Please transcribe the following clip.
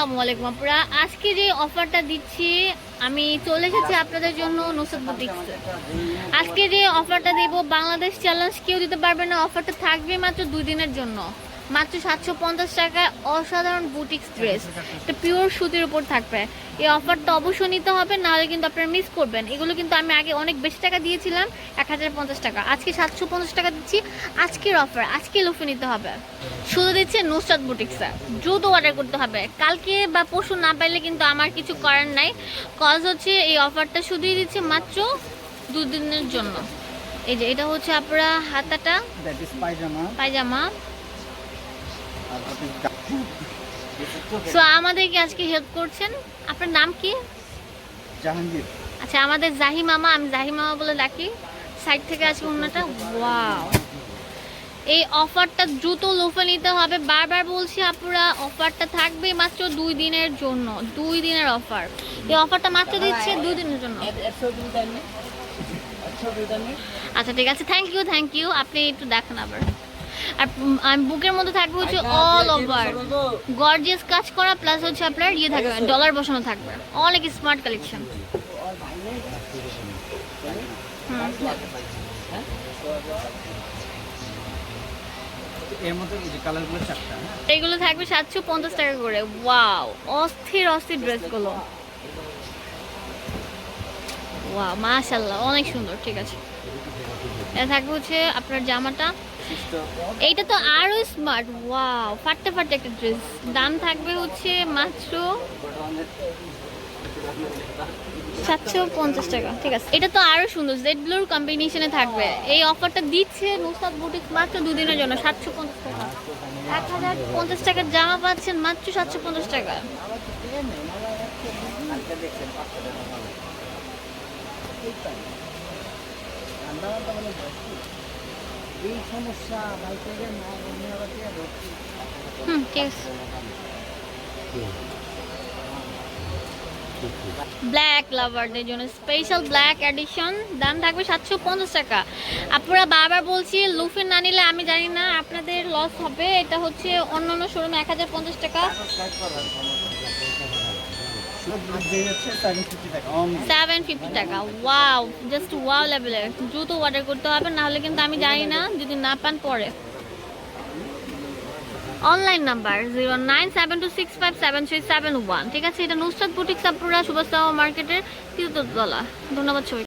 আসসালামু আলাইকুম আপুরা। আজকে যে অফারটা দিচ্ছি, আমি চলে এসেছি আপনাদের জন্য নুসরত বুটিক্স আজকে যে অফারটা দেব, বাংলাদেশ চ্যালেঞ্জ কেউ দিতে পারবে না। অফারটা থাকবে মাত্র দুই দিনের জন্য। মাত্র সাতশো পঞ্চাশ টাকায় অসাধারণ বুটিক্স ড্রেস। এটা পিওর সুতির উপর থাকবে। এই অফারটা অবশ্যই নিতে হবে নাহলে কিন্তু আপনারা মিস করবেন। এগুলো কিন্তু আমি আগে অনেক বেশি টাকা দিয়েছিলাম এক হাজার পঞ্চাশ টাকা। আজকে সাতশো পঞ্চাশ টাকা দিচ্ছি আজকের অফার আজকে লুফে নিতে হবে। শুধু দিচ্ছে নুসরাত বুটিক্সে দ্রুত অর্ডার করতে হবে। কালকে বা পরশু না পাইলে কিন্তু আমার কিছু করার নাই। কজ হচ্ছে এই অফারটা শুধুই দিচ্ছে মাত্র দুদিনের জন্য। এই যে এটা হচ্ছে আপনারা হাতাটা। Pajama. পায়জামা। সো আমাদেরকে আজকে হেল্প করছেন। আপনার নাম কি? জাহাঙ্গীর। আচ্ছা আমাদের জাহি মামা আমি জাহি মামা বলে ডাকি। সাইড থেকে আজকে অন্যটা ওয়াও এই অফারটা দ্রুত লোফে নিতে হবে। বারবার বলছি আপুরা অফারটা থাকবে মাত্র দুই দিনের জন্য দুই দিনের অফার এই অফারটা মাত্র দিচ্ছে দুই দিনের জন্য। আচ্ছা ঠিক আছে। থ্যাংক ইউ থ্যাংক ইউ আপনি একটু দেখান আবার। আর আমি বুকের মধ্যে থাকবে হচ্ছে অল ওভার গর্জিয়াস কাজ করা প্লাস হচ্ছে আপনার ইয়ে থাকবে ডলার বসানো থাকবে। অনেক স্মার্ট কালেকশন এর মধ্যে এই যে কালারগুলো চারটা হ্যাঁ? এগুলো থাকবে সাতশো পঞ্চাশ টাকা করে। ওয়াও অস্থির অস্থির ড্রেসগুলো ওয়াও মাশাল্লাহ অনেক সুন্দর ঠিক আছে। এটা থাকবে হচ্ছে আপনার জামাটা। এইটা তো আরও স্মার্ট ওয়াও ফাটতে ফাটতে একটা ড্রেস দাম থাকবে হচ্ছে মাত্র সাতশো পঞ্চাশ টাকা, ঠিক আছে। এটা তো আরও সুন্দর জেড ব্লুর কম্বিনেশনে থাকবে। এই অফারটা দিচ্ছে নুসাদ বুটিক মাত্র দুদিনের জন্য, সাতশো পঞ্চাশ টাকা। এক হাজার পঞ্চাশ টাকার জামা পাচ্ছেন মাত্র সাতশো পঞ্চাশ টাকা। ব্ল্যাক লাভারদের জন্য স্পেশাল ব্ল্যাক এডিশন দাম থাকবে সাতশো পঞ্চাশ টাকা। আপনারা বারবার বলছি, লুফে না নিলে আমি জানি না আপনাদের লস হবে। এটা হচ্ছে অন্য অন্য শোরুমে এক হাজার পঞ্চাশ টাকা। সেভেন ফিফটি টাকা। ওয়াও জাস্ট ওয়াও লেভেলের দ্রুত অর্ডার করতে হবে, নাহলে কিন্তু আমি জানি না, যদি না পান পরে। Online number zero nine seven two six five seven three seven one ঠিক আছে, এটা নুসরাত বুটিক সাপুরা সুভাষ মার্কেটের তৃতীয় তলা ধন্যবাদ সবাই